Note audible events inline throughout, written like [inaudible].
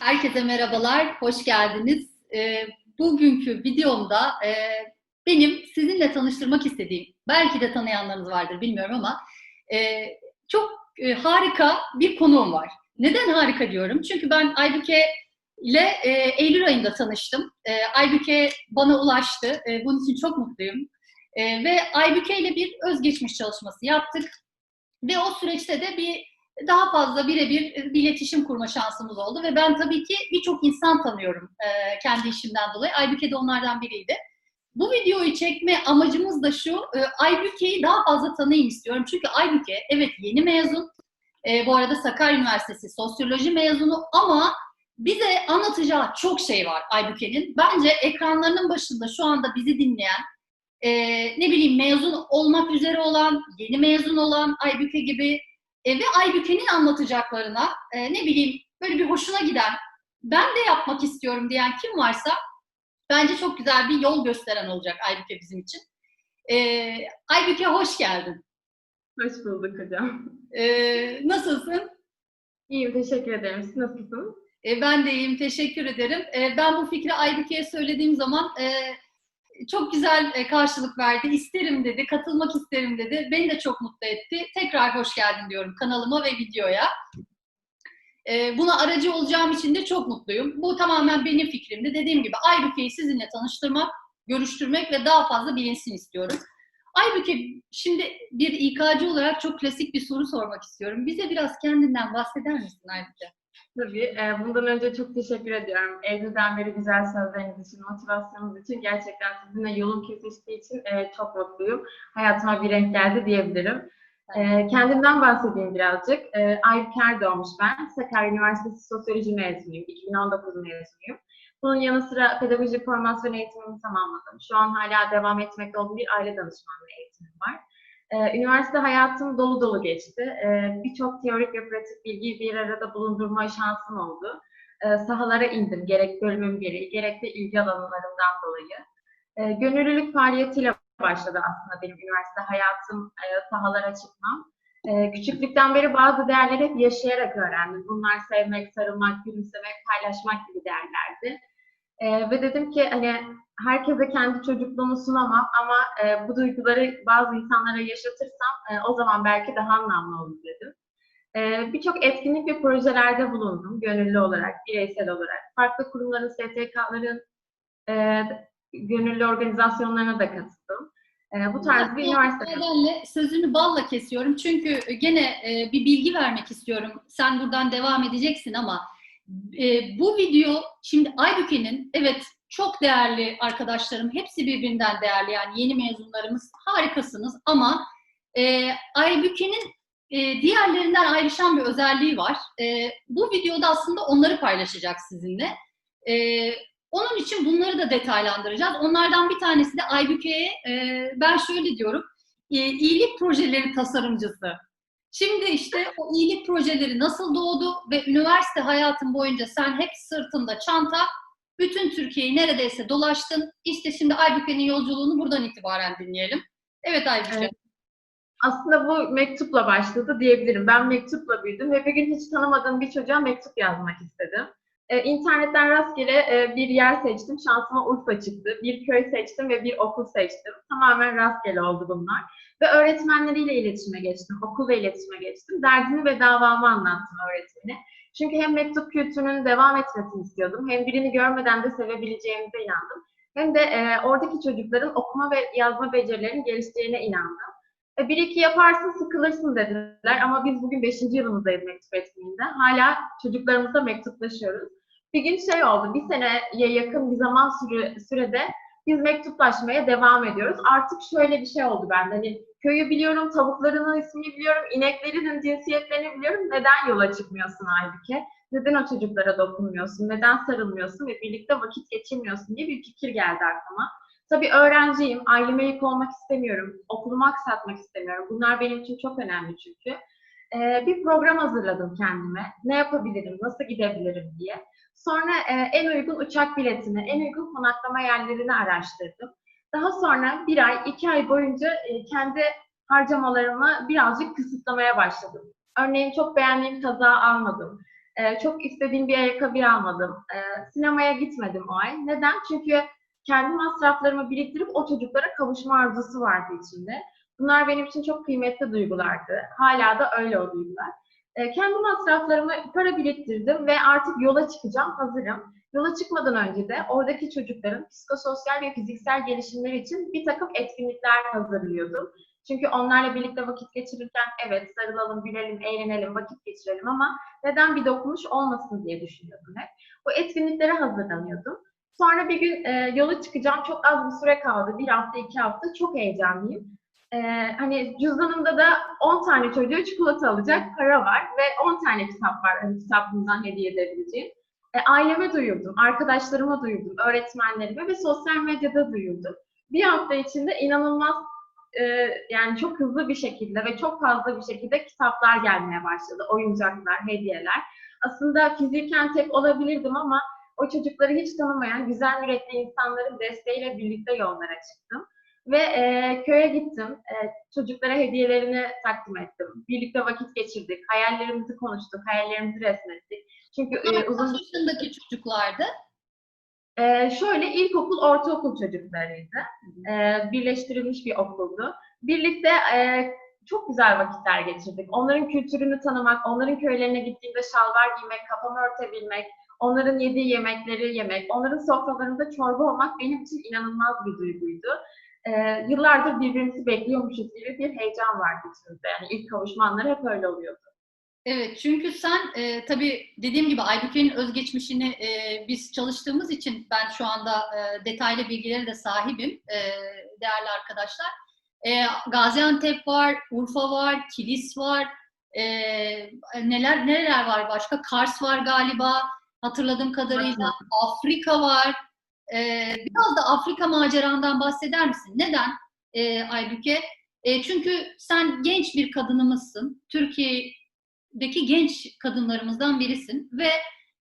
Herkese merhabalar, hoş geldiniz. E, bugünkü videomda e, benim sizinle tanıştırmak istediğim, belki de tanıyanlarınız vardır bilmiyorum ama e, çok e, harika bir konuğum var. Neden harika diyorum? Çünkü ben Aybüke ile e, Eylül ayında tanıştım. E, Aybüke bana ulaştı. E, bunun için çok mutluyum. E, ve Aybüke ile bir özgeçmiş çalışması yaptık. Ve o süreçte de bir daha fazla birebir bir iletişim kurma şansımız oldu ve ben tabii ki birçok insan tanıyorum e, kendi işimden dolayı. Aybüke de onlardan biriydi. Bu videoyu çekme amacımız da şu, e, Aybüke'yi daha fazla tanıyayım istiyorum. Çünkü Aybüke evet yeni mezun, e, bu arada Sakarya Üniversitesi sosyoloji mezunu ama bize anlatacağı çok şey var Aybüke'nin. Bence ekranlarının başında şu anda bizi dinleyen, e, ne bileyim mezun olmak üzere olan, yeni mezun olan Aybüke gibi e, ve Aybüke'nin anlatacaklarına e, ne bileyim böyle bir hoşuna giden, ben de yapmak istiyorum diyen kim varsa bence çok güzel bir yol gösteren olacak Aybüke bizim için. E, Aybüke hoş geldin. Hoş bulduk hocam. E, nasılsın? İyiyim, teşekkür ederim. Siz nasılsınız? E, ben de iyiyim, teşekkür ederim. E, ben bu fikri Aybüke'ye söylediğim zaman e, çok güzel e, karşılık verdi. İsterim dedi, katılmak isterim dedi. Beni de çok mutlu etti. Tekrar hoş geldin diyorum kanalıma ve videoya. E, buna aracı olacağım için de çok mutluyum. Bu tamamen benim fikrimdi. Dediğim gibi Aybüke'yi sizinle tanıştırmak, görüştürmek ve daha fazla bilinsin istiyorum. Aybüke, şimdi bir İK'cı olarak çok klasik bir soru sormak istiyorum. Bize biraz kendinden bahseder misin Aybüke? Tabii. E, bundan önce çok teşekkür ediyorum. Eylül'den beri güzel sözleriniz için, motivasyonunuz için. Gerçekten sizinle yolum kesiştiği için e, çok mutluyum. Hayatıma bir renk geldi diyebilirim. E, kendimden bahsedeyim birazcık. E, Aybüker doğmuş ben. Sakarya Üniversitesi Sosyoloji mezunuyum. 2019 mezunuyum. Bunun yanı sıra pedagojik formasyon eğitimimi tamamladım. Şu an hala devam etmekte olduğum bir aile danışmanlığı eğitimim var. Ee, üniversite hayatım dolu dolu geçti. Ee, Birçok teorik ve pratik bilgiyi bir arada bulundurma şansım oldu. Ee, sahalara indim, gerek bölümüm gereği, gerek de ilgi alanlarımdan dolayı. Ee, gönüllülük faaliyetiyle başladı aslında benim üniversite hayatım, e, sahalara çıkmam. Ee, küçüklükten beri bazı değerleri hep yaşayarak öğrendim. Bunlar sevmek, sarılmak, gülümsemek, paylaşmak gibi değerlerdi. Ee, ve dedim ki hani herkese kendi çocukluğumu sunamam ama e, bu duyguları bazı insanlara yaşatırsam e, o zaman belki daha anlamlı olur dedim. E, Birçok etkinlik ve projelerde bulundum gönüllü olarak, bireysel olarak. Farklı kurumların, STK'ların e, gönüllü organizasyonlarına da katıldım. E, bu tarz bir üniversite. Nedenle sözünü balla kesiyorum çünkü gene e, bir bilgi vermek istiyorum. Sen buradan devam edeceksin ama e, bu video şimdi Aybüke'nin evet çok değerli arkadaşlarım. Hepsi birbirinden değerli. Yani yeni mezunlarımız harikasınız ama e, Aybüke'nin e, diğerlerinden ayrışan bir özelliği var. E, bu videoda aslında onları paylaşacak sizinle. E, onun için bunları da detaylandıracağız. Onlardan bir tanesi de Aybüke'ye e, ben şöyle diyorum. E, iyilik projeleri tasarımcısı. Şimdi işte o iyilik projeleri nasıl doğdu ve üniversite hayatın boyunca sen hep sırtında çanta, bütün Türkiye'yi neredeyse dolaştın. İşte şimdi Aybüke'nin yolculuğunu buradan itibaren dinleyelim. Evet Aybüke. Evet. Aslında bu mektupla başladı diyebilirim. Ben mektupla büyüdüm ve bir gün hiç tanımadığım bir çocuğa mektup yazmak istedim. İnternetten rastgele e, bir yer seçtim. Şansıma Urfa çıktı. Bir köy seçtim ve bir okul seçtim. Tamamen rastgele oldu bunlar. Ve öğretmenleriyle iletişime geçtim. Okulla iletişime geçtim. Derdimi ve davamı anlattım öğretmene. Çünkü hem mektup kültürünün devam etmesini istiyordum, hem birini görmeden de sevebileceğimize inandım. Hem de e, oradaki çocukların okuma ve yazma becerilerinin gelişeceğine inandım. E, bir iki yaparsın sıkılırsın dediler ama biz bugün beşinci yılımızdayız mektup etkinliğinde. Hala çocuklarımızla mektuplaşıyoruz. Bir gün şey oldu, bir seneye yakın bir zaman süre, sürede biz mektuplaşmaya devam ediyoruz. Artık şöyle bir şey oldu bende. Hani köyü biliyorum, tavuklarının ismini biliyorum, ineklerinin cinsiyetlerini biliyorum. Neden yola çıkmıyorsun Aybüke? Neden o çocuklara dokunmuyorsun? Neden sarılmıyorsun ve birlikte vakit geçirmiyorsun diye bir fikir geldi aklıma. Tabii öğrenciyim, aileme yük olmak istemiyorum, okulumu aksatmak istemiyorum. Bunlar benim için çok önemli çünkü. Ee, bir program hazırladım kendime. Ne yapabilirim, nasıl gidebilirim diye. Sonra e, en uygun uçak biletini, en uygun konaklama yerlerini araştırdım. Daha sonra bir ay, iki ay boyunca e, kendi harcamalarımı birazcık kısıtlamaya başladım. Örneğin çok beğendiğim kazağı almadım. Ee, çok istediğim bir ayakkabı almadım. Ee, sinemaya gitmedim o ay. Neden? Çünkü kendi masraflarımı biriktirip o çocuklara kavuşma arzusu vardı içimde. Bunlar benim için çok kıymetli duygulardı. Hala da öyle o duygular. Ee, kendi masraflarımı para biriktirdim ve artık yola çıkacağım, hazırım. Yola çıkmadan önce de oradaki çocukların psikososyal ve fiziksel gelişimleri için bir takım etkinlikler hazırlıyordum. Çünkü onlarla birlikte vakit geçirirken evet sarılalım, gülelim, eğlenelim, vakit geçirelim ama neden bir dokunuş olmasın diye düşünüyordum hep. Bu etkinliklere hazırlanıyordum. Sonra bir gün e, yola çıkacağım. Çok az bir süre kaldı. Bir hafta, iki hafta. Çok heyecanlıyım. E, hani cüzdanımda da 10 tane çocuğa çikolata alacak para var ve 10 tane kitap var. Hani kitabımdan hediye edebileceğim. E, aileme duyurdum, arkadaşlarıma duyurdum, öğretmenlerime ve sosyal medyada duyurdum. Bir hafta içinde inanılmaz e, yani çok hızlı bir şekilde ve çok fazla bir şekilde kitaplar gelmeye başladı. Oyuncaklar, hediyeler. Aslında fiziken tek olabilirdim ama o çocukları hiç tanımayan güzel yürekli insanların desteğiyle birlikte yollara çıktım. Ve e, köye gittim. E, çocuklara hediyelerini takdim ettim. Birlikte vakit geçirdik. Hayallerimizi konuştuk. Hayallerimizi resmettik. Çünkü e, uzun yaşındaki çocuklardı? e, şöyle ilkokul, ortaokul çocuklarıydı. E, birleştirilmiş bir okuldu. Birlikte e, çok güzel vakitler geçirdik. Onların kültürünü tanımak, onların köylerine gittiğimde şalvar giymek, kafamı örtebilmek, onların yediği yemekleri yemek, onların sofralarında çorba olmak benim için inanılmaz bir duyguydu. Ee, yıllardır birbirimizi bekliyormuşuz gibi bir heyecan vardı içimizde. Yani ilk kavuşma anları hep öyle oluyordu. Evet çünkü sen e, tabii dediğim gibi Aybüke'nin özgeçmişini e, biz çalıştığımız için ben şu anda e, detaylı bilgilere de sahibim e, değerli arkadaşlar. E, Gaziantep var, Urfa var, Kilis var, e, neler nereler var başka? Kars var galiba hatırladığım kadarıyla. Afrika var. E, biraz da Afrika macerandan bahseder misin? Neden e, Aybüke? E, çünkü sen genç bir kadınımızsın. Türkiye'deki genç kadınlarımızdan birisin ve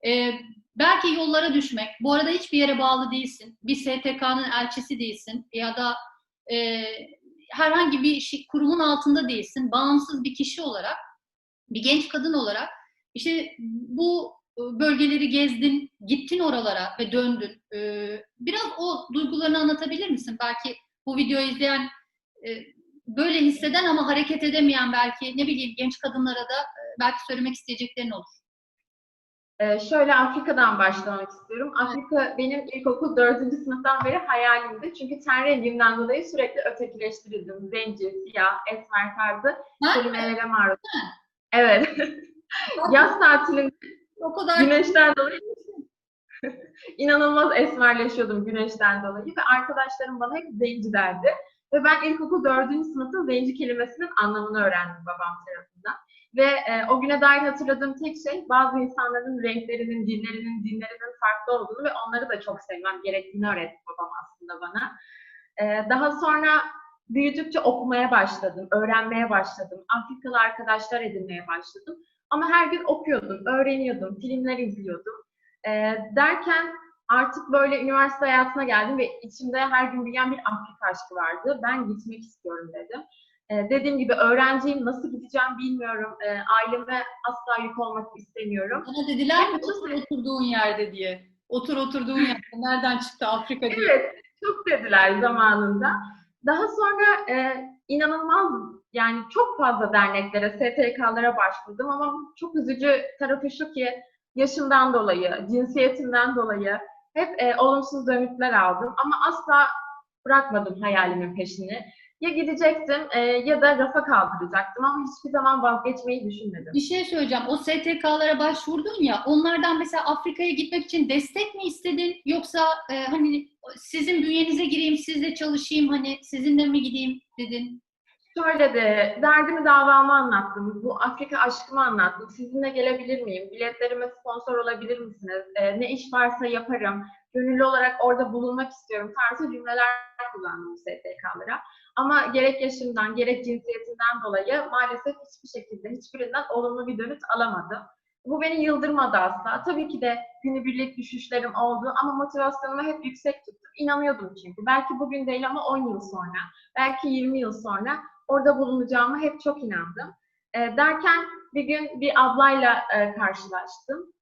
e, belki yollara düşmek, bu arada hiçbir yere bağlı değilsin, bir STK'nın elçisi değilsin ya da e, herhangi bir şey, kurumun altında değilsin, bağımsız bir kişi olarak, bir genç kadın olarak işte bu bölgeleri gezdin, gittin oralara ve döndün. Ee, biraz o duygularını anlatabilir misin? Belki bu videoyu izleyen e, böyle hisseden ama hareket edemeyen belki ne bileyim genç kadınlara da e, belki söylemek isteyeceklerin olur. Ee, şöyle Afrika'dan başlamak istiyorum. Afrika benim ilkokul dördüncü sınıftan beri hayalimdi. Çünkü ten rengimden dolayı sürekli ötekileştirildim. Zenci, siyah, esmer tarzı kelimelere maruz. Evet. [laughs] Yaz tatilinde o kadar güneşten [laughs] dolayı [laughs] inanılmaz esmerleşiyordum güneşten dolayı ve arkadaşlarım bana hep zenci derdi. Ve ben ilkokul dördüncü sınıfta zenci kelimesinin anlamını öğrendim babam tarafından. Ve e, o güne dair hatırladığım tek şey bazı insanların renklerinin, dillerinin, dinlerinin farklı olduğunu ve onları da çok sevmem gerektiğini öğretti babam aslında bana. E, daha sonra büyüdükçe okumaya başladım, öğrenmeye başladım, Afrikalı arkadaşlar edinmeye başladım. Ama her gün okuyordum, öğreniyordum, filmler izliyordum. E, derken artık böyle üniversite hayatına geldim ve içimde her gün büyüyen bir Afrika aşkı vardı. Ben gitmek istiyorum dedim. Ee, dediğim gibi öğrenciyim, nasıl gideceğim bilmiyorum. Ee, aileme asla yük olmak istemiyorum. Bana dediler mi otur oturduğun yerde diye. Otur oturduğun [laughs] yerde. Nereden çıktı Afrika diye. Evet, çok dediler zamanında. Daha sonra e, inanılmaz yani çok fazla derneklere, STK'lara başvurdum ama çok üzücü tarafı şu ki yaşımdan dolayı, cinsiyetimden dolayı hep e, olumsuz dönütler aldım ama asla bırakmadım hayalimin peşini. Ya gidecektim e, ya da rafa kaldıracaktım ama hiçbir zaman vazgeçmeyi düşünmedim. Bir şey söyleyeceğim. O STK'lara başvurdun ya, onlardan mesela Afrika'ya gitmek için destek mi istedin? Yoksa e, hani sizin bünyenize gireyim, sizle çalışayım, hani sizinle mi gideyim dedin? Şöyle de derdimi davamı anlattım. Bu Afrika aşkımı anlattım. Sizinle gelebilir miyim? Biletlerime sponsor olabilir misiniz? E, ne iş varsa yaparım. Gönüllü olarak orada bulunmak istiyorum. Tarzı cümleler kullandım STK'lara. Ama gerek yaşımdan, gerek cinsiyetimden dolayı maalesef hiçbir şekilde, hiçbirinden olumlu bir dönüt alamadım. Bu beni yıldırmadı asla. Tabii ki de günübirlik düşüşlerim oldu ama motivasyonumu hep yüksek tuttum. İnanıyordum çünkü. Belki bugün değil ama 10 yıl sonra, belki 20 yıl sonra orada bulunacağımı hep çok inandım. E, derken bir gün bir ablayla e, karşılaştım.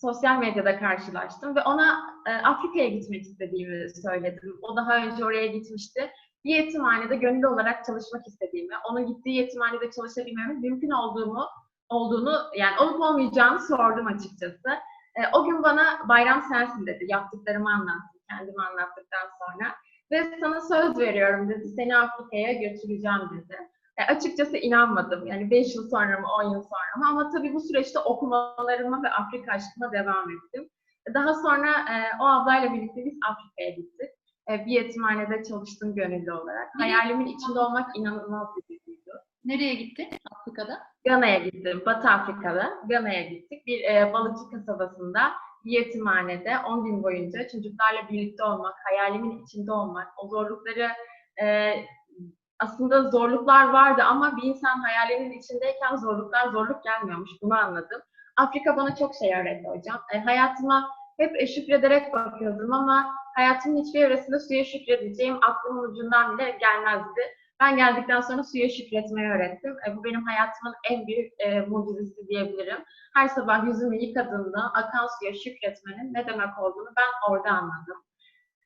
Sosyal medyada karşılaştım ve ona e, Afrika'ya gitmek istediğimi söyledim. O daha önce oraya gitmişti. Bir yetimhanede gönüllü olarak çalışmak istediğimi, onun gittiği yetimhanede çalışabilmemin mümkün olduğumu olduğunu yani olup olmayacağını sordum açıkçası. E, o gün bana bayram sensin dedi. Yaptıklarımı anlattım, kendimi anlattıktan sonra. Ve sana söz veriyorum dedi. Seni Afrika'ya götüreceğim dedi. E, açıkçası inanmadım. Yani 5 yıl sonra mı, 10 yıl sonra mı? Ama tabii bu süreçte okumalarıma ve Afrika aşkıma devam ettim. Daha sonra e, o ablayla birlikte biz Afrika'ya gittik. E, bir yetimhanede çalıştım gönüllü olarak. Hayalimin içinde olmak inanılmaz bir duyguydu. Nereye gittin Afrika'da? Gana'ya gittim. Batı Afrika'da Gana'ya gittik. Bir e, balıkçı kasabasında bir yetimhanede 10 gün boyunca çocuklarla birlikte olmak, hayalimin içinde olmak, o zorlukları e, aslında zorluklar vardı ama bir insan hayalinin içindeyken zorluklar zorluk gelmiyormuş. Bunu anladım. Afrika bana çok şey öğretti hocam. E, hayatıma hep e, şükrederek bakıyordum ama hayatımın hiçbir evresinde suya şükredeceğim aklımın ucundan bile gelmezdi. Ben geldikten sonra suya şükretmeyi öğrettim. E, bu benim hayatımın en büyük e, mucizesi diyebilirim. Her sabah yüzümü yıkadığımda akan suya şükretmenin ne demek olduğunu ben orada anladım.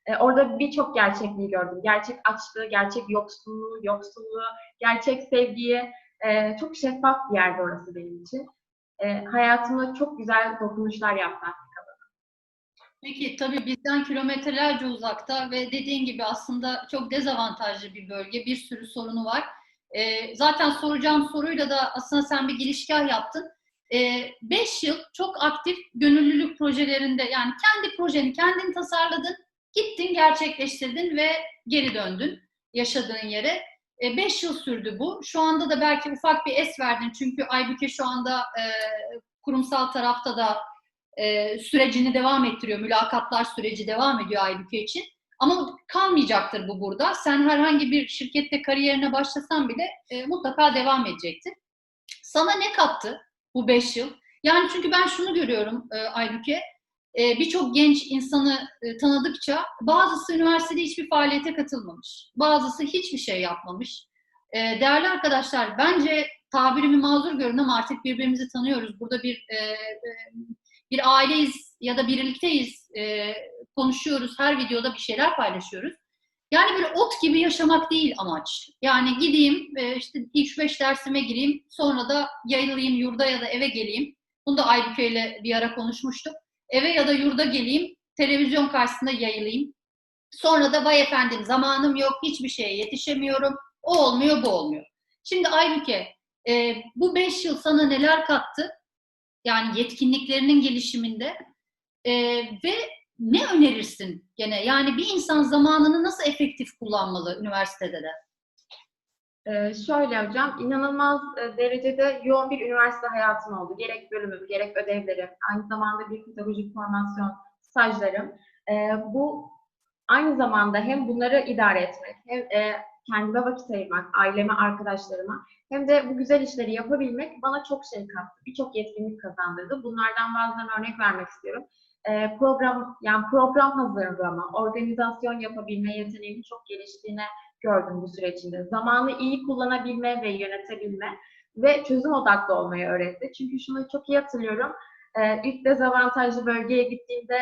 E, orada birçok gerçekliği gördüm. Gerçek açlığı, gerçek yoksulluğu, yoksulluğu, gerçek sevgiyi. E, çok şeffaf bir yerde orası benim için. E, hayatımda çok güzel dokunuşlar yaptı. Peki tabii bizden kilometrelerce uzakta ve dediğin gibi aslında çok dezavantajlı bir bölge. Bir sürü sorunu var. Ee, zaten soracağım soruyla da aslında sen bir girişgah yaptın. 5 ee, yıl çok aktif gönüllülük projelerinde yani kendi projeni kendin tasarladın, gittin gerçekleştirdin ve geri döndün yaşadığın yere. 5 ee, yıl sürdü bu. Şu anda da belki ufak bir es verdin çünkü Aybüke şu anda e, kurumsal tarafta da e, sürecini devam ettiriyor. Mülakatlar süreci devam ediyor Aybüke için. Ama kalmayacaktır bu burada. Sen herhangi bir şirkette kariyerine başlasan bile e, mutlaka devam edecektir. Sana ne kattı bu beş yıl? Yani çünkü ben şunu görüyorum e, Aybüke. E, Birçok genç insanı e, tanıdıkça bazısı üniversitede hiçbir faaliyete katılmamış. Bazısı hiçbir şey yapmamış. E, değerli arkadaşlar bence tabirimi mazur görün ama artık birbirimizi tanıyoruz. Burada bir e, e, bir aileyiz ya da birlikteyiz, e, konuşuyoruz, her videoda bir şeyler paylaşıyoruz. Yani böyle ot gibi yaşamak değil amaç. Yani gideyim, e, işte ilk beş dersime gireyim, sonra da yayılayım, yurda ya da eve geleyim. Bunu da Aybüke ile bir ara konuşmuştuk. Eve ya da yurda geleyim, televizyon karşısında yayılayım. Sonra da vay efendim zamanım yok, hiçbir şeye yetişemiyorum. O olmuyor, bu olmuyor. Şimdi Aybüke, e, bu beş yıl sana neler kattı? Yani yetkinliklerinin gelişiminde e, ve ne önerirsin gene? Yani bir insan zamanını nasıl efektif kullanmalı üniversitede de? Ee, şöyle hocam, inanılmaz e, derecede yoğun bir üniversite hayatım oldu. Gerek bölümüm, gerek ödevlerim, aynı zamanda bir pedagojik formasyon stajlarım. Ee, bu aynı zamanda hem bunları idare etmek, hem e, kendime vakit ayırmak, aileme, arkadaşlarıma hem de bu güzel işleri yapabilmek bana çok şey kattı. Birçok yetkinlik kazandırdı. Bunlardan bazılarını örnek vermek istiyorum. Ee, program, yani program hazırlama, organizasyon yapabilme yeteneğimi çok geliştiğini gördüm bu sürecinde. Zamanı iyi kullanabilme ve yönetebilme ve çözüm odaklı olmayı öğretti. Çünkü şunu çok iyi hatırlıyorum. Ee, ilk dezavantajlı bölgeye gittiğimde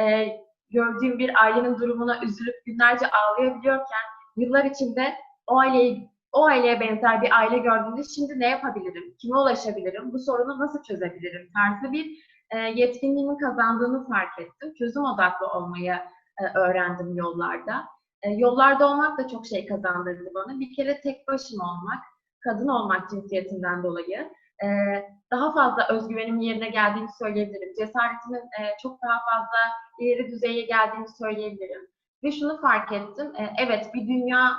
e, gördüğüm bir ailenin durumuna üzülüp günlerce ağlayabiliyorken yıllar içinde o aileyi o aileye benzer bir aile gördüğümde şimdi ne yapabilirim, kime ulaşabilirim, bu sorunu nasıl çözebilirim tarzı bir e, yetkinliğimin kazandığını fark ettim. Çözüm odaklı olmayı e, öğrendim yollarda. E, yollarda olmak da çok şey kazandırdı bana. Bir kere tek başıma olmak, kadın olmak cinsiyetinden dolayı e, daha fazla özgüvenim yerine geldiğini söyleyebilirim. Cesaretimin e, çok daha fazla ileri düzeye geldiğini söyleyebilirim. Ve şunu fark ettim, e, evet bir dünya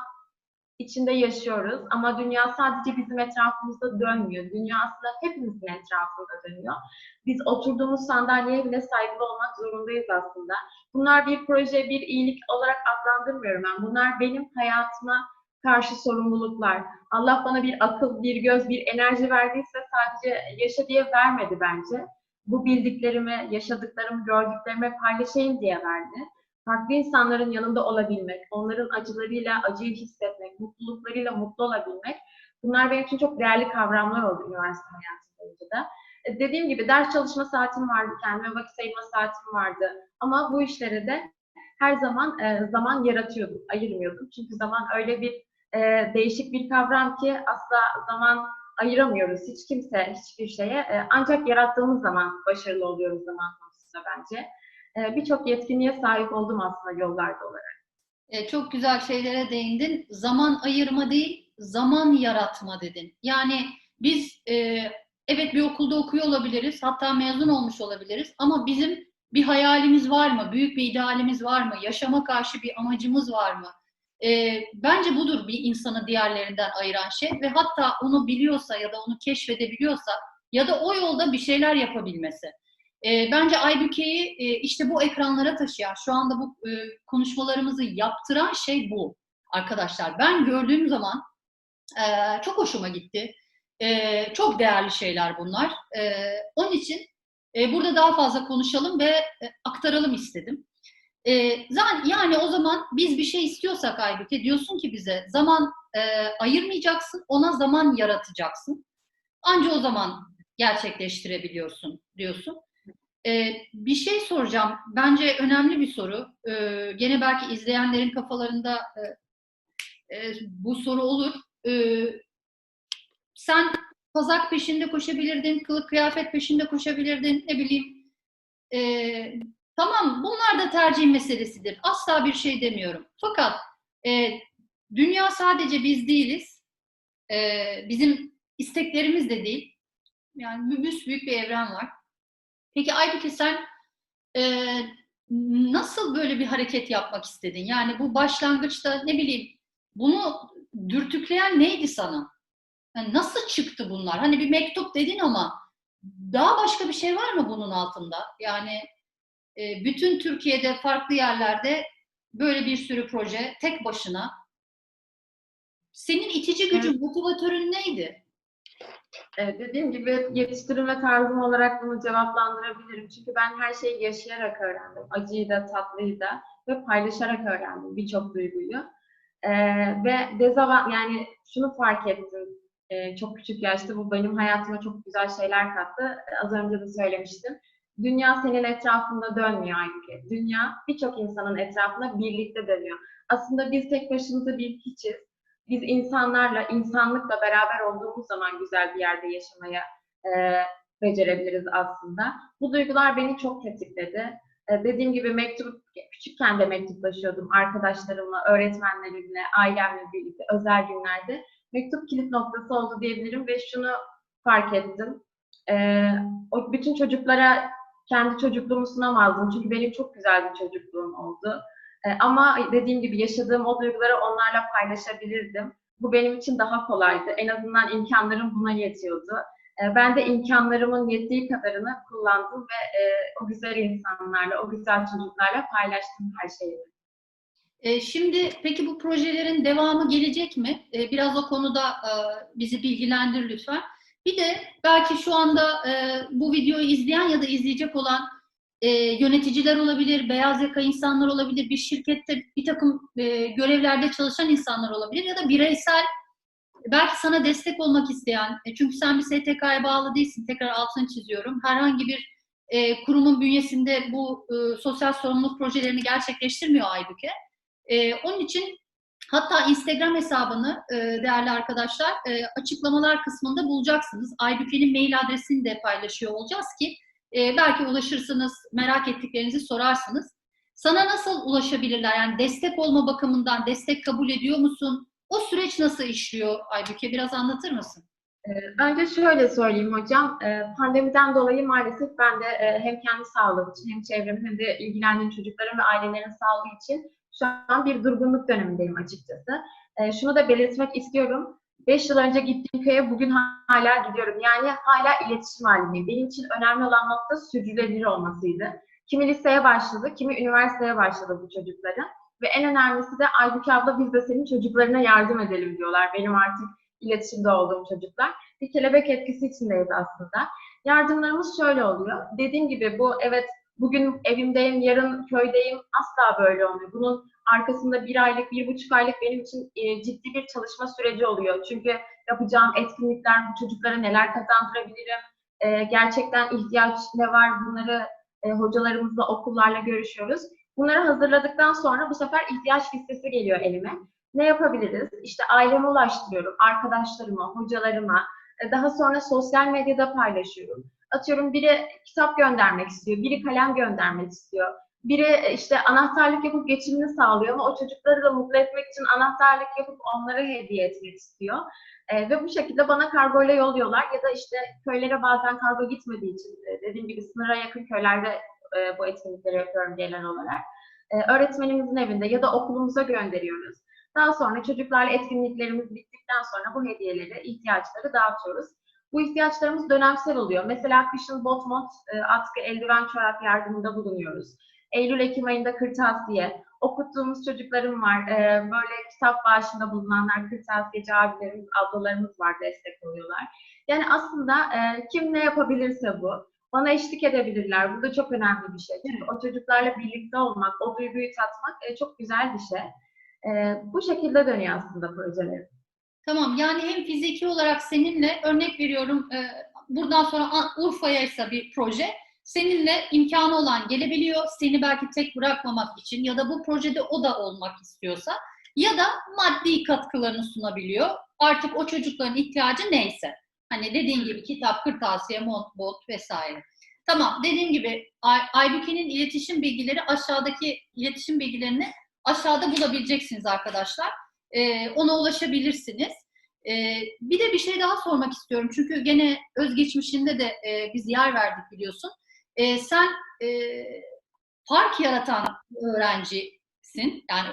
içinde yaşıyoruz ama dünya sadece bizim etrafımızda dönmüyor. Dünya aslında hepimizin etrafında dönüyor. Biz oturduğumuz sandalyeye bile saygılı olmak zorundayız aslında. Bunlar bir proje, bir iyilik olarak adlandırmıyorum ben. Bunlar benim hayatıma karşı sorumluluklar. Allah bana bir akıl, bir göz, bir enerji verdiyse sadece yaşa diye vermedi bence. Bu bildiklerimi, yaşadıklarımı, gördüklerimi paylaşayım diye verdi farklı insanların yanında olabilmek, onların acılarıyla acıyı hissetmek, mutluluklarıyla mutlu olabilmek Bunlar benim için çok değerli kavramlar oldu üniversite hayatım boyunca da. E, dediğim gibi ders çalışma saatim vardı, kendime vakit ayırma saatim vardı. Ama bu işlere de her zaman e, zaman yaratıyordum, ayırmıyordum. Çünkü zaman öyle bir e, değişik bir kavram ki asla zaman ayıramıyoruz hiç kimse hiçbir şeye. E, ancak yarattığımız zaman başarılı oluyoruz zaman konusunda bence. E, Birçok yetkinliğe sahip oldum aslında yollarda olarak. E, çok güzel şeylere değindin. Zaman ayırma değil, zaman yaratma dedin. Yani biz e, evet bir okulda okuyor olabiliriz, hatta mezun olmuş olabiliriz ama bizim bir hayalimiz var mı? Büyük bir idealimiz var mı? Yaşama karşı bir amacımız var mı? E, bence budur bir insanı diğerlerinden ayıran şey ve hatta onu biliyorsa ya da onu keşfedebiliyorsa ya da o yolda bir şeyler yapabilmesi. E, bence Aybüke'yi e, işte bu ekranlara taşıyan, şu anda bu e, konuşmalarımızı yaptıran şey bu arkadaşlar. Ben gördüğüm zaman e, çok hoşuma gitti. E, çok değerli şeyler bunlar. E, onun için e, burada daha fazla konuşalım ve e, aktaralım istedim. E, yani o zaman biz bir şey istiyorsak Aybüke diyorsun ki bize zaman e, ayırmayacaksın, ona zaman yaratacaksın. Anca o zaman gerçekleştirebiliyorsun diyorsun. Ee, bir şey soracağım. Bence önemli bir soru. Ee, gene belki izleyenlerin kafalarında e, e, bu soru olur. Ee, sen kazak peşinde koşabilirdin, kılık kıyafet peşinde koşabilirdin, ne bileyim. Ee, tamam, bunlar da tercih meselesidir. Asla bir şey demiyorum. Fakat e, dünya sadece biz değiliz. Ee, bizim isteklerimiz de değil. Yani büyük bir evren var. Peki Aybüke sen e, nasıl böyle bir hareket yapmak istedin? Yani bu başlangıçta ne bileyim bunu dürtükleyen neydi sana? Yani nasıl çıktı bunlar? Hani bir mektup dedin ama daha başka bir şey var mı bunun altında? Yani e, bütün Türkiye'de farklı yerlerde böyle bir sürü proje tek başına. Senin itici gücün, evet. motivatörün neydi? Ee, dediğim gibi yetiştirilme tarzım olarak bunu cevaplandırabilirim. Çünkü ben her şeyi yaşayarak öğrendim. Acıyı da, tatlıyı da ve paylaşarak öğrendim birçok duyguyu. Ee, ve dezavant yani şunu fark ettim e, çok küçük yaşta bu benim hayatıma çok güzel şeyler kattı. Az önce de söylemiştim. Dünya senin etrafında dönmüyor Aybüke. Dünya birçok insanın etrafında birlikte dönüyor. Aslında biz tek başımıza bir hiçiz biz insanlarla, insanlıkla beraber olduğumuz zaman güzel bir yerde yaşamaya e, becerebiliriz aslında. Bu duygular beni çok tetikledi. E, dediğim gibi mektup, küçükken de mektuplaşıyordum arkadaşlarımla, öğretmenlerimle, ailemle birlikte özel günlerde. Mektup kilit noktası oldu diyebilirim ve şunu fark ettim. E, o bütün çocuklara kendi çocukluğumu sunamazdım çünkü benim çok güzel bir çocukluğum oldu. E, ama dediğim gibi yaşadığım o duyguları onlarla paylaşabilirdim. Bu benim için daha kolaydı. En azından imkanlarım buna yetiyordu. E, ben de imkanlarımın yettiği kadarını kullandım ve e, o güzel insanlarla, o güzel çocuklarla paylaştım her şeyi. E, şimdi peki bu projelerin devamı gelecek mi? Biraz o konuda e, bizi bilgilendir lütfen. Bir de belki şu anda e, bu videoyu izleyen ya da izleyecek olan e, yöneticiler olabilir, beyaz yaka insanlar olabilir, bir şirkette bir takım e, görevlerde çalışan insanlar olabilir ya da bireysel belki sana destek olmak isteyen, e, çünkü sen bir STK'ya bağlı değilsin, tekrar altını çiziyorum. Herhangi bir e, kurumun bünyesinde bu e, sosyal sorumluluk projelerini gerçekleştirmiyor Aybüke. E, onun için hatta Instagram hesabını e, değerli arkadaşlar e, açıklamalar kısmında bulacaksınız. Aybüke'nin mail adresini de paylaşıyor olacağız ki e, belki ulaşırsınız, merak ettiklerinizi sorarsınız. Sana nasıl ulaşabilirler? Yani destek olma bakımından destek kabul ediyor musun? O süreç nasıl işliyor Aybüke? Biraz anlatır mısın? Önce şöyle söyleyeyim hocam. Pandemiden dolayı maalesef ben de hem kendi sağlığım için hem çevrem hem de ilgilendiğim çocukların ve ailelerin sağlığı için şu an bir durgunluk dönemindeyim açıkçası. Şunu da belirtmek istiyorum. 5 yıl önce gittiğim köye bugün hala gidiyorum. Yani hala iletişim halindeyim. Benim için önemli olan nokta sürdürülebilir olmasıydı. Kimi liseye başladı, kimi üniversiteye başladı bu çocukların. Ve en önemlisi de Aybüke abla biz de senin çocuklarına yardım edelim diyorlar. Benim artık iletişimde olduğum çocuklar. Bir kelebek etkisi içindeyiz aslında. Yardımlarımız şöyle oluyor. Dediğim gibi bu evet bugün evimdeyim, yarın köydeyim asla böyle olmuyor. Bunun arkasında bir aylık, bir buçuk aylık benim için e, ciddi bir çalışma süreci oluyor. Çünkü yapacağım etkinlikler, bu çocuklara neler kazandırabilirim, e, gerçekten ihtiyaç ne var bunları e, hocalarımızla, okullarla görüşüyoruz. Bunları hazırladıktan sonra bu sefer ihtiyaç listesi geliyor elime. Ne yapabiliriz? İşte aileme ulaştırıyorum, arkadaşlarıma, hocalarıma, daha sonra sosyal medyada paylaşıyorum. Atıyorum biri kitap göndermek istiyor, biri kalem göndermek istiyor. Biri e, işte anahtarlık yapıp geçimini sağlıyor ama o çocukları da mutlu etmek için anahtarlık yapıp onlara hediye etmek istiyor. E, ve bu şekilde bana kargoyla yolluyorlar ya da işte köylere bazen kargo gitmediği için e, dediğim gibi sınıra yakın köylerde e, bu etkinlikleri yapıyorum genel olarak. E, öğretmenimizin evinde ya da okulumuza gönderiyoruz. Daha sonra çocuklarla etkinliklerimiz bittikten sonra bu hediyeleri, ihtiyaçları dağıtıyoruz. Bu ihtiyaçlarımız dönemsel oluyor. Mesela kışın bot mont, e, atkı, eldiven, çorap yardımında bulunuyoruz. Eylül-Ekim ayında kırtasiye, okuttuğumuz çocuklarım var. E, böyle kitap bağışında bulunanlar, kırtasiyeci abilerimiz, ablalarımız var, destek oluyorlar. Yani aslında e, kim ne yapabilirse bu. Bana eşlik edebilirler. Bu da çok önemli bir şey. Çünkü o çocuklarla birlikte olmak, o duyguyu tatmak e, çok güzel bir şey. E, bu şekilde dönüyor aslında projeler. Tamam yani hem fiziki olarak seninle örnek veriyorum e, buradan sonra Urfa'ya ise bir proje seninle imkanı olan gelebiliyor. Seni belki tek bırakmamak için ya da bu projede o da olmak istiyorsa ya da maddi katkılarını sunabiliyor. Artık o çocukların ihtiyacı neyse. Hani dediğin gibi kitap, kırtasiye, mont, bot vesaire. Tamam dediğim gibi Ay- Aybüke'nin iletişim bilgileri aşağıdaki iletişim bilgilerini aşağıda bulabileceksiniz arkadaşlar. Ee, ona ulaşabilirsiniz. Ee, bir de bir şey daha sormak istiyorum. Çünkü gene özgeçmişinde de e, biz yer verdik biliyorsun. Ee, sen e, fark yaratan öğrencisin. Yani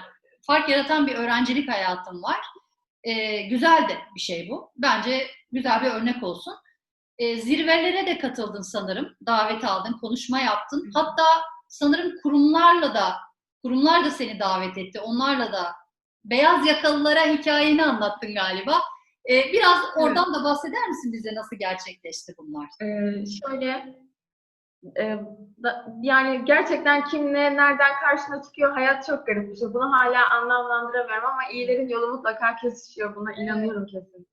fark yaratan bir öğrencilik hayatın var. Ee, güzel de bir şey bu. Bence güzel bir örnek olsun. Ee, zirvelere de katıldın sanırım. Davet aldın, konuşma yaptın. Hatta sanırım kurumlarla da kurumlar da seni davet etti. Onlarla da beyaz yakalılara hikayeni anlattın galiba. Ee, biraz oradan da bahseder misin bize nasıl gerçekleşti bunlar? Ee, şöyle e, da- yani gerçekten kim ne nereden karşına çıkıyor hayat çok garip bir şey. Bunu hala anlamlandıramıyorum ama iyilerin yolu mutlaka kesişiyor. Buna inanıyorum kesin.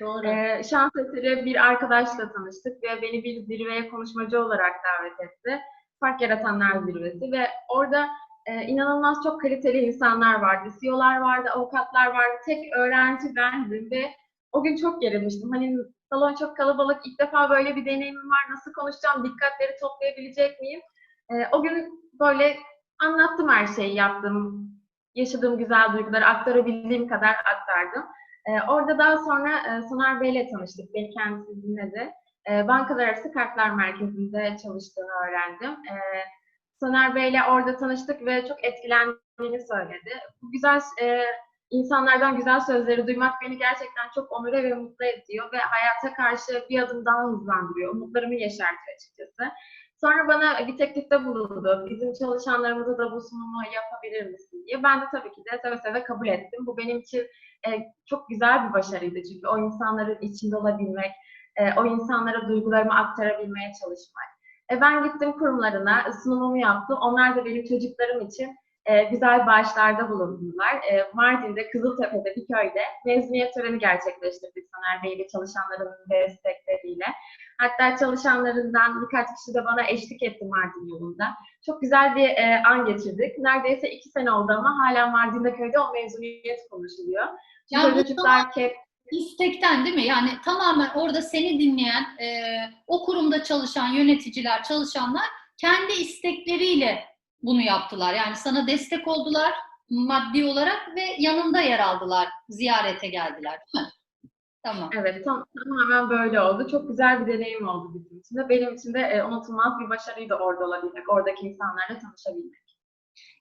Doğru. Ee, şans eseri bir arkadaşla tanıştık ve beni bir zirveye konuşmacı olarak davet etti. Fark Yaratanlar Zirvesi ve orada e, inanılmaz çok kaliteli insanlar vardı. CEO'lar vardı, avukatlar vardı. Tek öğrenci bendim ve o gün çok gerilmiştim. Hani salon çok kalabalık, ilk defa böyle bir deneyimim var. Nasıl konuşacağım, dikkatleri toplayabilecek miyim? E, o gün böyle anlattım her şeyi yaptım. Yaşadığım güzel duyguları aktarabildiğim kadar aktardım. Ee, orada daha sonra e, Soner Bey'le tanıştık. Beni kendisi dinledi. E, Bankalar Arası Kartlar Merkezi'nde çalıştığını öğrendim. E, Soner Bey'le orada tanıştık ve çok etkilendiğini söyledi. Bu güzel e, insanlardan güzel sözleri duymak beni gerçekten çok onure ve mutlu ediyor ve hayata karşı bir adım daha hızlandırıyor. Umutlarımı yeşertiyor açıkçası. Sonra bana bir teklifte bulundu. Bizim çalışanlarımıza da bu sunumu yapabilir misin diye. Ben de tabii ki de seve seve kabul ettim. Bu benim için e, çok güzel bir başarıydı çünkü o insanların içinde olabilmek, e, o insanlara duygularımı aktarabilmeye çalışmak. E, ben gittim kurumlarına, sunumumu yaptım. Onlar da benim çocuklarım için e, güzel bağışlarda bulundular. E, Mardin'de, Kızıltepe'de, bir köyde mezuniyet töreni gerçekleştirdik Soner Bey ve çalışanlarının destekleriyle. Hatta çalışanlarından birkaç kişi de bana eşlik etti Mardin yolunda. Çok güzel bir e, an geçirdik. Neredeyse iki sene oldu ama hala Mardin'de köyde o mezuniyet konuşuluyor. Çünkü Yani çocuklar hep İstekten değil mi? Yani tamamen orada seni dinleyen, e, o kurumda çalışan yöneticiler, çalışanlar kendi istekleriyle bunu yaptılar. Yani sana destek oldular maddi olarak ve yanında yer aldılar, ziyarete geldiler değil mi? Tamam. Evet, tam, tamamen böyle oldu. Çok güzel bir deneyim oldu bizim için de. Benim için de e, unutulmaz bir başarıydı orada olabilmek, oradaki insanlarla tanışabilmek.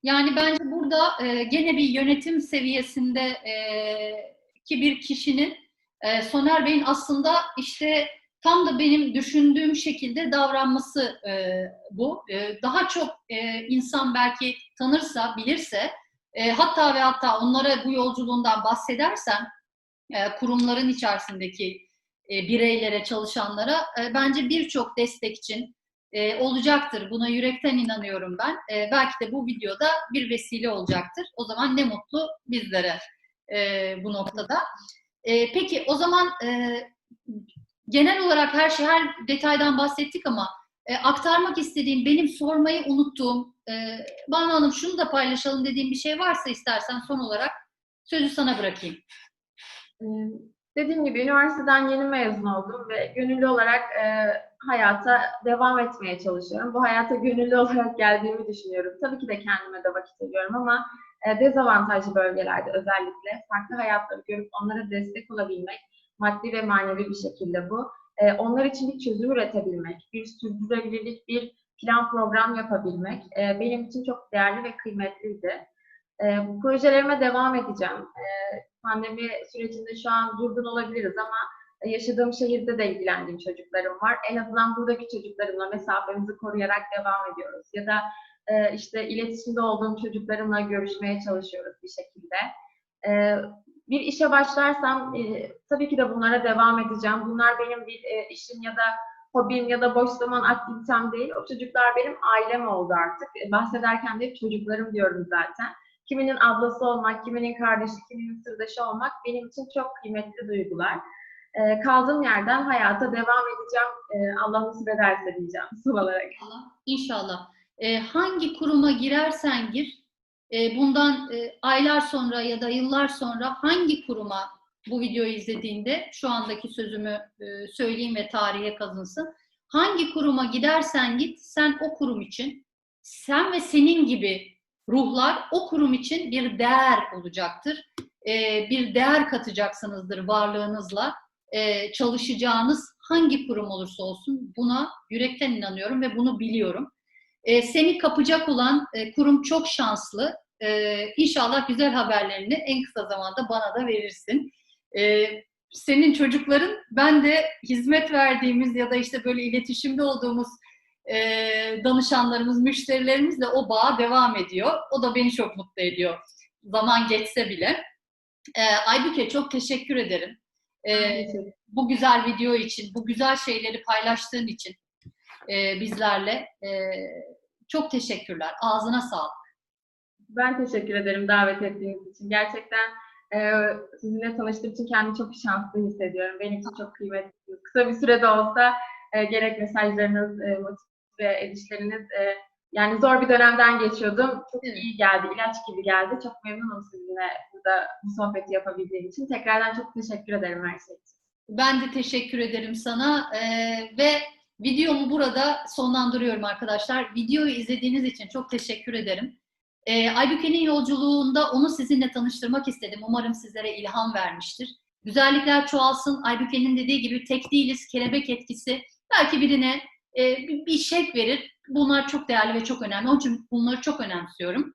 Yani bence burada e, gene bir yönetim seviyesinde e, ki bir kişinin e, Soner Bey'in aslında işte tam da benim düşündüğüm şekilde davranması e, bu. E, daha çok e, insan belki tanırsa, bilirse e, hatta ve hatta onlara bu yolculuğundan bahsedersen e, kurumların içerisindeki e, bireylere, çalışanlara e, bence birçok destek için e, olacaktır. Buna yürekten inanıyorum ben. E, belki de bu videoda bir vesile olacaktır. O zaman ne mutlu bizlere e, bu noktada. E, peki o zaman e, genel olarak her şey, her detaydan bahsettik ama e, aktarmak istediğim, benim sormayı unuttuğum, e, Banu Hanım şunu da paylaşalım dediğim bir şey varsa istersen son olarak sözü sana bırakayım. Dediğim gibi üniversiteden yeni mezun oldum ve gönüllü olarak e, hayata devam etmeye çalışıyorum. Bu hayata gönüllü [laughs] olarak geldiğimi düşünüyorum. Tabii ki de kendime de vakit ayırıyorum ama e, dezavantajlı bölgelerde özellikle farklı hayatları görüp onlara destek olabilmek, maddi ve manevi bir şekilde bu. E, onlar için bir çözüm üretebilmek, bir sürdürülebilirlik, bir plan program yapabilmek e, benim için çok değerli ve kıymetliydi. E, projelerime devam edeceğim. E, pandemi sürecinde şu an durgun olabiliriz ama yaşadığım şehirde de ilgilendiğim çocuklarım var. En azından buradaki çocuklarımla mesafemizi koruyarak devam ediyoruz. Ya da e, işte iletişimde olduğum çocuklarımla görüşmeye çalışıyoruz bir şekilde. E, bir işe başlarsam e, tabii ki de bunlara devam edeceğim. Bunlar benim bir e, işim ya da hobim ya da boş zaman aktivitem değil. O çocuklar benim ailem oldu artık. E, bahsederken de hep çocuklarım diyorum zaten. Kiminin ablası olmak, kiminin kardeşi, kiminin sırdaşı olmak benim için çok kıymetli duygular. Ee, kaldığım yerden hayata devam edeceğim. Ee, Allah nasip ederse diyeceğim son olarak. İnşallah. İnşallah. E, hangi kuruma girersen gir, e, bundan e, aylar sonra ya da yıllar sonra hangi kuruma bu videoyu izlediğinde şu andaki sözümü e, söyleyeyim ve tarihe kazınsın. Hangi kuruma gidersen git, sen o kurum için, sen ve senin gibi ruhlar o kurum için bir değer olacaktır. E, bir değer katacaksınızdır varlığınızla. E, çalışacağınız hangi kurum olursa olsun buna yürekten inanıyorum ve bunu biliyorum. E, seni kapacak olan e, kurum çok şanslı. E, inşallah güzel haberlerini en kısa zamanda bana da verirsin. E, senin çocukların, ben de hizmet verdiğimiz ya da işte böyle iletişimde olduğumuz e, danışanlarımız, müşterilerimizle o bağ devam ediyor. O da beni çok mutlu ediyor. Zaman geçse bile. E, Aybüke çok teşekkür ederim. E, bu güzel video için, bu güzel şeyleri paylaştığın için e, bizlerle. E, çok teşekkürler. Ağzına sağlık. Ben teşekkür ederim davet ettiğiniz için. Gerçekten e, sizinle tanıştığım için kendimi çok şanslı hissediyorum. Benim için çok kıymetli. Kısa bir sürede olsa e, gerek mesajlarınız, e, motive edişleriniz e, yani zor bir dönemden geçiyordum. Çok Evet. iyi geldi, ilaç gibi geldi. Çok memnunum sizinle burada bu sohbeti yapabildiğim için. Tekrardan çok teşekkür ederim her şey için. Ben de teşekkür ederim sana E, ve videomu burada sonlandırıyorum arkadaşlar. Videoyu izlediğiniz için çok teşekkür ederim. E, Aybüke'nin yolculuğunda onu sizinle tanıştırmak istedim. Umarım sizlere ilham vermiştir. Güzellikler çoğalsın. Aybüke'nin dediği gibi tek değiliz. Kelebek etkisi belki birine e, bir, şek verir. Bunlar çok değerli ve çok önemli. Onun için bunları çok önemsiyorum.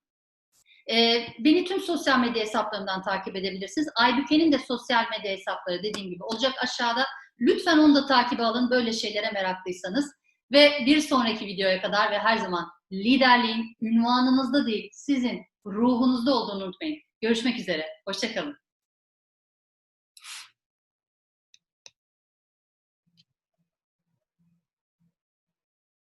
E, beni tüm sosyal medya hesaplarından takip edebilirsiniz. Aybüke'nin de sosyal medya hesapları dediğim gibi olacak aşağıda. Lütfen onu da takibe alın böyle şeylere meraklıysanız. Ve bir sonraki videoya kadar ve her zaman liderliğin ünvanınızda değil, sizin ruhunuzda olduğunu unutmayın. Görüşmek üzere. Hoşçakalın.